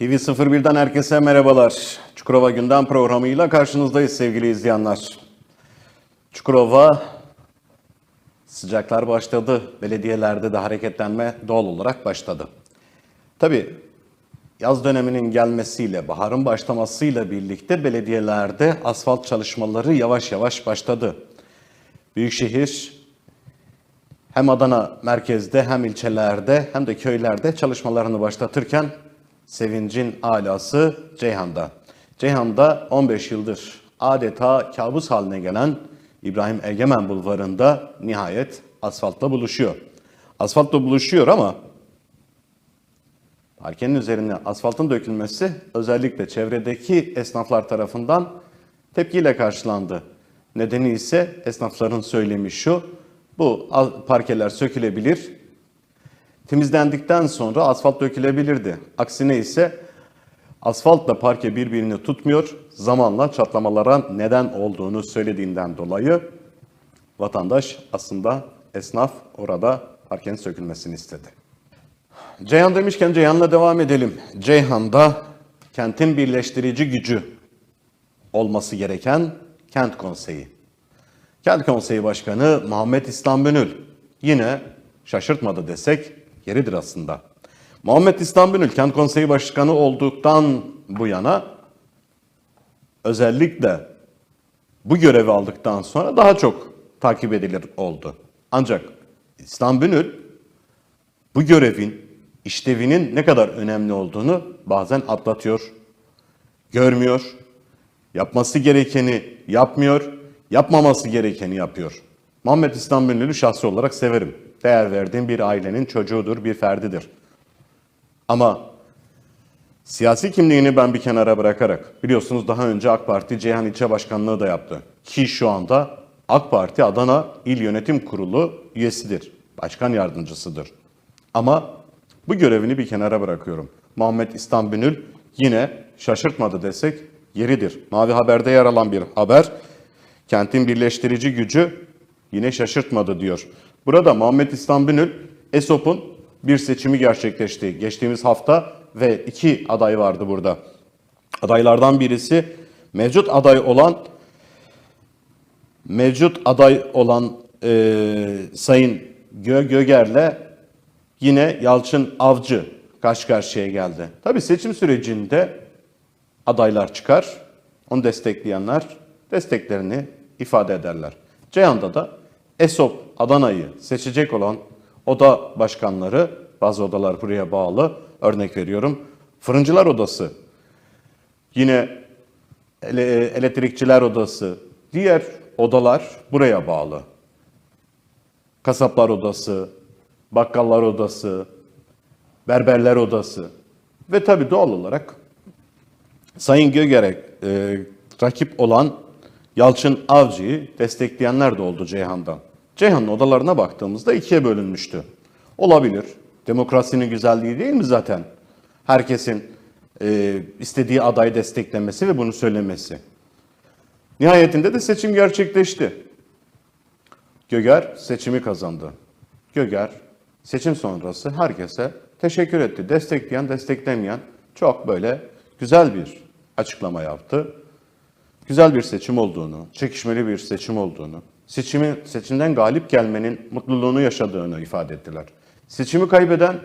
TV01'den herkese merhabalar. Çukurova Gündem programıyla karşınızdayız sevgili izleyenler. Çukurova sıcaklar başladı. Belediyelerde de hareketlenme doğal olarak başladı. Tabii yaz döneminin gelmesiyle, baharın başlamasıyla birlikte belediyelerde asfalt çalışmaları yavaş yavaş başladı. Büyükşehir hem Adana merkezde hem ilçelerde hem de köylerde çalışmalarını başlatırken sevincin alası Ceyhan'da. Ceyhan'da 15 yıldır adeta kabus haline gelen İbrahim Egemen Bulvarı'nda nihayet asfaltla buluşuyor. Asfaltla buluşuyor ama parkenin üzerine asfaltın dökülmesi özellikle çevredeki esnaflar tarafından tepkiyle karşılandı. Nedeni ise esnafların söylemi şu, bu parkeler sökülebilir, temizlendikten sonra asfalt dökülebilirdi. Aksine ise asfaltla parke birbirini tutmuyor, zamanla çatlamalara neden olduğunu söylediğinden dolayı vatandaş aslında esnaf orada parkenin sökülmesini istedi. Ceyhan demişken Ceyhan'la devam edelim. Ceyhan'da kentin birleştirici gücü olması gereken kent konseyi. Kent konseyi başkanı Muhammed İslam Bünül yine şaşırtmadı desek yeridir aslında. Muhammed İslam Bünül kent konseyi başkanı olduktan bu yana özellikle bu görevi aldıktan sonra daha çok takip edilir oldu. Ancak İslam Bünül bu görevin, işlevinin ne kadar önemli olduğunu bazen atlatıyor, görmüyor, yapması gerekeni yapmıyor, yapmaması gerekeni yapıyor. Muhammed İslam Bünül'ü şahsi olarak severim. Değer verdiğim bir ailenin çocuğudur, bir ferdidir. Ama siyasi kimliğini ben bir kenara bırakarak, biliyorsunuz daha önce AK Parti Ceyhan İlçe Başkanlığı da yaptı. Ki şu anda AK Parti Adana İl Yönetim Kurulu üyesidir, başkan yardımcısıdır. Ama bu görevini bir kenara bırakıyorum. Muhammed İslam Bünül yine şaşırtmadı desek yeridir. Mavi Haber'de yer alan bir haber. Kentin birleştirici gücü yine şaşırtmadı diyor. Burada Muhammed İslam Bünül, ESOP'un bir seçimi gerçekleşti. Geçtiğimiz hafta ve iki aday vardı burada. Adaylardan birisi mevcut aday olan mevcut aday olan e, Sayın Gö Göger'le yine Yalçın Avcı karşı karşıya geldi. Tabii seçim sürecinde adaylar çıkar, onu destekleyenler desteklerini ifade ederler. Ceyhan'da da ESOP Adana'yı seçecek olan oda başkanları, bazı odalar buraya bağlı, örnek veriyorum. Fırıncılar Odası, yine elektrikçiler odası, diğer odalar buraya bağlı. Kasaplar odası, bakkallar odası, berberler odası ve tabii doğal olarak Sayın Gögerek e, rakip olan Yalçın Avcı'yı destekleyenler de oldu Ceyhan'dan. Ceyhan'ın odalarına baktığımızda ikiye bölünmüştü. Olabilir. Demokrasinin güzelliği değil mi zaten? Herkesin e, istediği adayı desteklemesi ve bunu söylemesi. Nihayetinde de seçim gerçekleşti. Göger seçimi kazandı. Göger seçim sonrası herkese teşekkür etti. Destekleyen, desteklemeyen çok böyle güzel bir açıklama yaptı. Güzel bir seçim olduğunu, çekişmeli bir seçim olduğunu, seçimi seçimden galip gelmenin mutluluğunu yaşadığını ifade ettiler. Seçimi kaybeden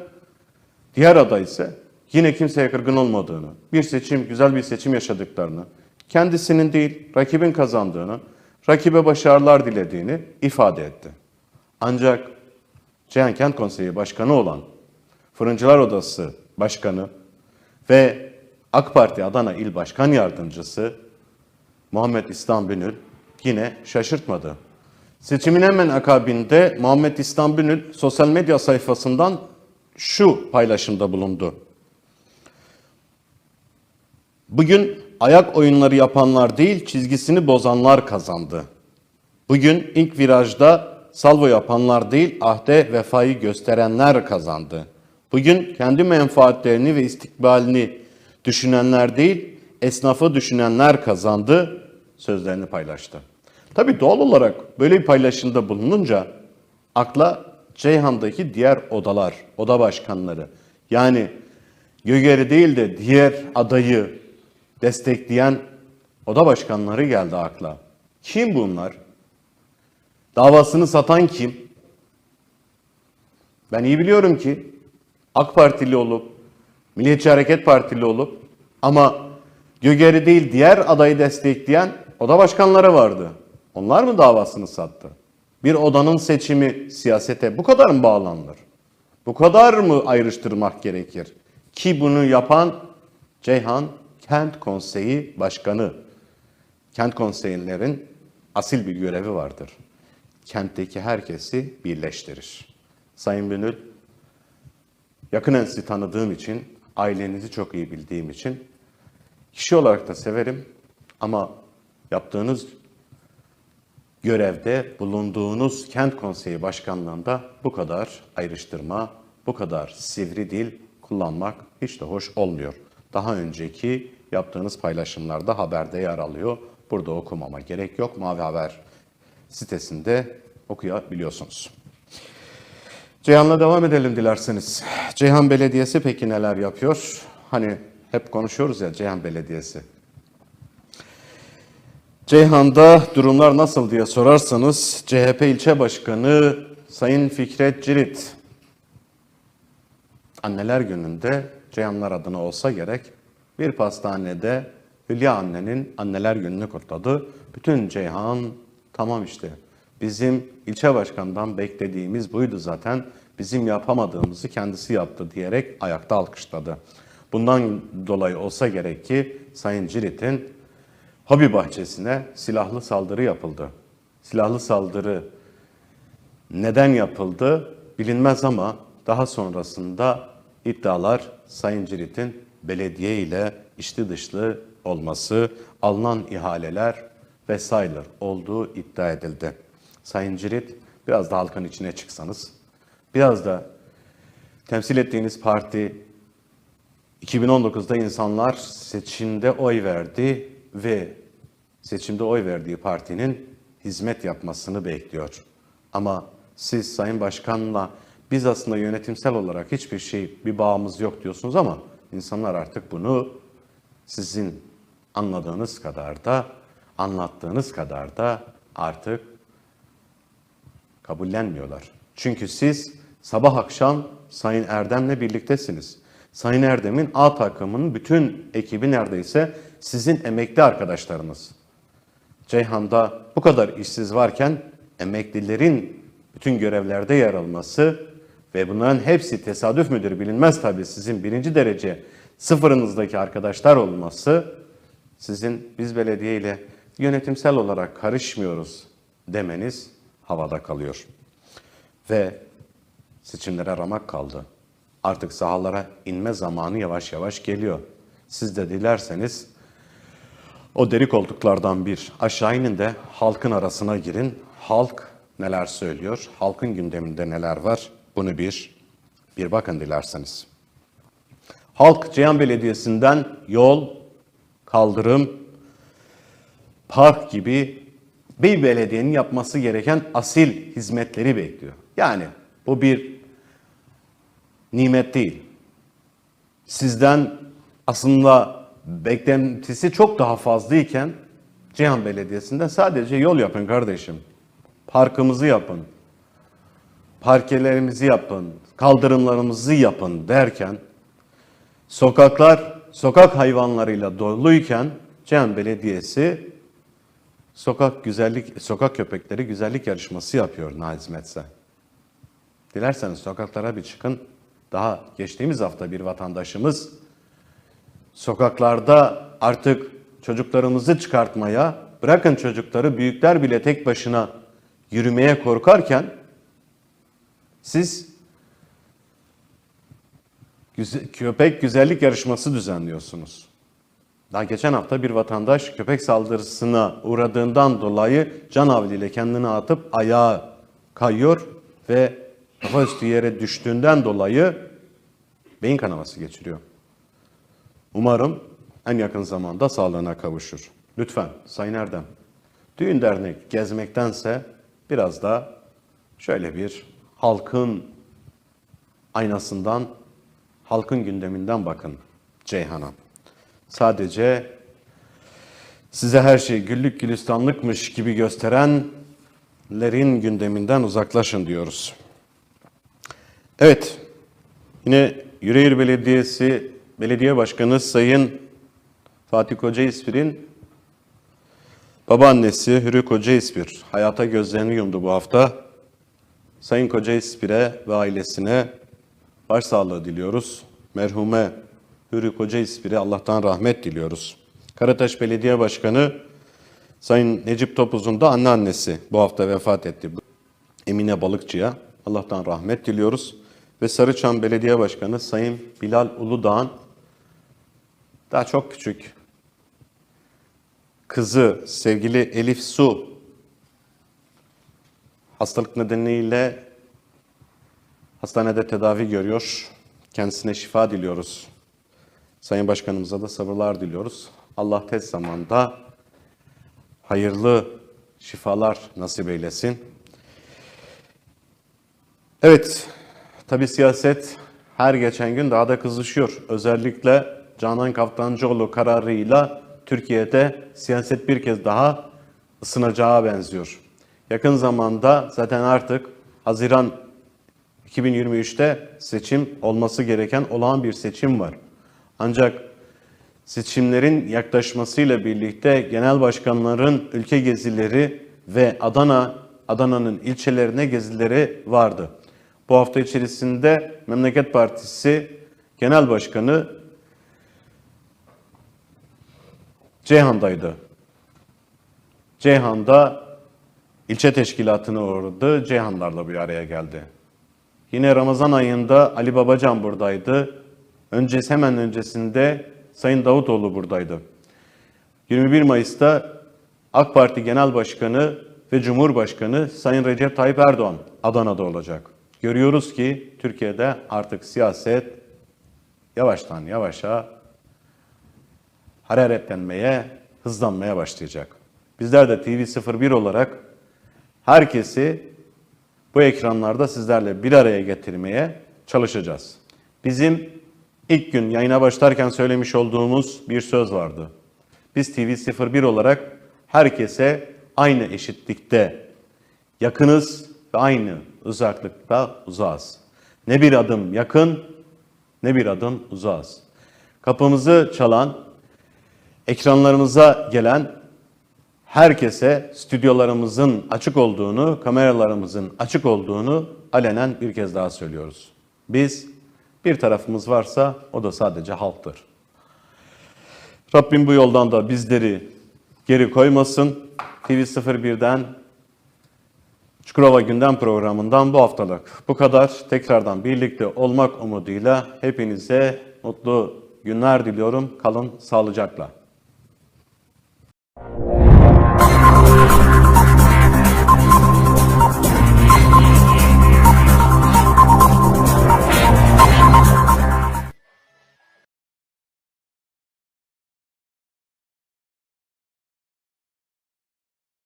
diğer aday ise yine kimseye kırgın olmadığını, bir seçim, güzel bir seçim yaşadıklarını, kendisinin değil, rakibin kazandığını, rakibe başarılar dilediğini ifade etti. Ancak Ceyhan Kent Konseyi Başkanı olan Fırıncılar Odası Başkanı ve AK Parti Adana İl Başkan Yardımcısı Muhammed İslam Bünül yine şaşırtmadı. Seçimin hemen akabinde Muhammed İslam Bünül sosyal medya sayfasından şu paylaşımda bulundu. Bugün ayak oyunları yapanlar değil çizgisini bozanlar kazandı. Bugün ilk virajda salvo yapanlar değil ahde vefayı gösterenler kazandı. Bugün kendi menfaatlerini ve istikbalini düşünenler değil esnafı düşünenler kazandı sözlerini paylaştı. Tabii doğal olarak böyle bir paylaşımda bulununca akla Ceyhan'daki diğer odalar, oda başkanları yani Gögeri değil de diğer adayı destekleyen oda başkanları geldi akla. Kim bunlar? Davasını satan kim? Ben iyi biliyorum ki AK Partili olup, Milliyetçi Hareket Partili olup ama Gögeri değil diğer adayı destekleyen oda başkanları vardı. Onlar mı davasını sattı? Bir odanın seçimi siyasete bu kadar mı bağlanır? Bu kadar mı ayrıştırmak gerekir? Ki bunu yapan Ceyhan Kent Konseyi Başkanı. Kent konseylerin asil bir görevi vardır. Kentteki herkesi birleştirir. Sayın Bünül, yakinen sizi tanıdığım için, ailenizi çok iyi bildiğim için kişi olarak da severim ama yaptığınız görevde bulunduğunuz kent konseyi başkanlığında bu kadar ayrıştırma, bu kadar sivri dil kullanmak hiç de hoş olmuyor. Daha önceki yaptığınız paylaşımlarda haberde yer alıyor. Burada okumama gerek yok. Mavi Haber sitesinde okuyabiliyorsunuz. Ceyhan'la devam edelim dilerseniz. Ceyhan Belediyesi peki neler yapıyor? Hani hep konuşuyoruz ya Ceyhan Belediyesi. Ceyhan'da durumlar nasıl diye sorarsanız CHP ilçe başkanı Sayın Fikret Cirit Anneler Günü'nde Ceyhanlar adına olsa gerek bir pastanede Hülya annenin anneler gününü kutladı. Bütün Ceyhan tamam işte bizim ilçe başkanından beklediğimiz buydu zaten. Bizim yapamadığımızı kendisi yaptı diyerek ayakta alkışladı. Bundan dolayı olsa gerek ki Sayın Cirit'in hobi bahçesine silahlı saldırı yapıldı. Silahlı saldırı neden yapıldı bilinmez ama daha sonrasında iddialar Sayın Cirit'in belediye ile içli dışlı olması, alınan ihaleler vesaire olduğu iddia edildi. Sayın Cirit biraz da halkın içine çıksanız, biraz da temsil ettiğiniz parti 2019'da insanlar seçimde oy verdi ve seçimde oy verdiği partinin hizmet yapmasını bekliyor. Ama siz Sayın Başkan'la biz aslında yönetimsel olarak hiçbir şey, bir bağımız yok diyorsunuz ama insanlar artık bunu sizin anladığınız kadar da, anlattığınız kadar da artık kabullenmiyorlar. Çünkü siz sabah akşam Sayın Erdem'le birliktesiniz. Sayın Erdem'in A takımının bütün ekibi neredeyse sizin emekli arkadaşlarınız. Ceyhan'da bu kadar işsiz varken emeklilerin bütün görevlerde yer alması ve bunların hepsi tesadüf müdür bilinmez tabii sizin birinci derece sıfırınızdaki arkadaşlar olması sizin biz belediye ile yönetimsel olarak karışmıyoruz demeniz havada kalıyor. Ve seçimlere ramak kaldı. Artık sahalara inme zamanı yavaş yavaş geliyor. Siz de dilerseniz o deri koltuklardan bir aşağı inin de halkın arasına girin. Halk neler söylüyor? Halkın gündeminde neler var? Bunu bir bir bakın dilerseniz. Halk Ceyhan Belediyesi'nden yol, kaldırım, park gibi bir belediyenin yapması gereken asil hizmetleri bekliyor. Yani bu bir nimet değil. Sizden aslında beklentisi çok daha fazlayken Ceyhan Belediyesi'nde sadece yol yapın kardeşim. Parkımızı yapın. Parkelerimizi yapın. Kaldırımlarımızı yapın derken sokaklar sokak hayvanlarıyla doluyken Ceyhan Belediyesi sokak güzellik sokak köpekleri güzellik yarışması yapıyor ne hizmetse. Dilerseniz sokaklara bir çıkın. Daha geçtiğimiz hafta bir vatandaşımız sokaklarda artık çocuklarımızı çıkartmaya, bırakın çocukları büyükler bile tek başına yürümeye korkarken siz güze- köpek güzellik yarışması düzenliyorsunuz. Daha geçen hafta bir vatandaş köpek saldırısına uğradığından dolayı can havliyle kendini atıp ayağa kayıyor ve kafa üstü yere düştüğünden dolayı beyin kanaması geçiriyor. Umarım en yakın zamanda sağlığına kavuşur. Lütfen Sayın Erdem, düğün dernek gezmektense biraz da şöyle bir halkın aynasından halkın gündeminden bakın Ceyhan'a. Sadece size her şey güllük gülistanlıkmış gibi gösterenlerin gündeminden uzaklaşın diyoruz. Evet, yine Yüreğir Belediyesi Belediye Başkanı Sayın Fatih Koca İspir'in babaannesi Hürü Koca İspir hayata gözlerini yumdu bu hafta. Sayın Koca İspir'e ve ailesine başsağlığı diliyoruz. Merhume Hürü Koca İspir'e Allah'tan rahmet diliyoruz. Karataş Belediye Başkanı Sayın Necip Topuz'un da anneannesi bu hafta vefat etti. Emine Balıkçı'ya Allah'tan rahmet diliyoruz. Ve Sarıçam Belediye Başkanı Sayın Bilal Uludağ'ın daha çok küçük kızı sevgili Elif Su hastalık nedeniyle hastanede tedavi görüyor. Kendisine şifa diliyoruz. Sayın Başkanımıza da sabırlar diliyoruz. Allah tez zamanda hayırlı şifalar nasip eylesin. Evet, tabi siyaset her geçen gün daha da kızışıyor. Özellikle Canan Kaftancıoğlu kararıyla Türkiye'de siyaset bir kez daha ısınacağı benziyor. Yakın zamanda zaten artık Haziran 2023'te seçim olması gereken olağan bir seçim var. Ancak seçimlerin yaklaşmasıyla birlikte genel başkanların ülke gezileri ve Adana, Adana'nın ilçelerine gezileri vardı. Bu hafta içerisinde Memleket Partisi Genel Başkanı Ceyhan'daydı. Ceyhan'da ilçe teşkilatına uğradı, Ceyhanlarla bir araya geldi. Yine Ramazan ayında Ali Babacan buradaydı. Öncesi hemen öncesinde Sayın Davutoğlu buradaydı. 21 Mayıs'ta AK Parti Genel Başkanı ve Cumhurbaşkanı Sayın Recep Tayyip Erdoğan Adana'da olacak. Görüyoruz ki Türkiye'de artık siyaset yavaştan yavaşa hararetlenmeye, hızlanmaya başlayacak. Bizler de TV01 olarak herkesi bu ekranlarda sizlerle bir araya getirmeye çalışacağız. Bizim ilk gün yayına başlarken söylemiş olduğumuz bir söz vardı. Biz TV01 olarak herkese aynı eşitlikte yakınız ve aynı uzaklıkta uzağız. Ne bir adım yakın ne bir adım uzağız. Kapımızı çalan, ekranlarımıza gelen herkese stüdyolarımızın açık olduğunu, kameralarımızın açık olduğunu alenen bir kez daha söylüyoruz. Biz bir tarafımız varsa o da sadece halktır. Rabbim bu yoldan da bizleri geri koymasın. TV01'den Çukurova Gündem programından bu haftalık bu kadar. Tekrardan birlikte olmak umuduyla hepinize mutlu günler diliyorum. Kalın sağlıcakla.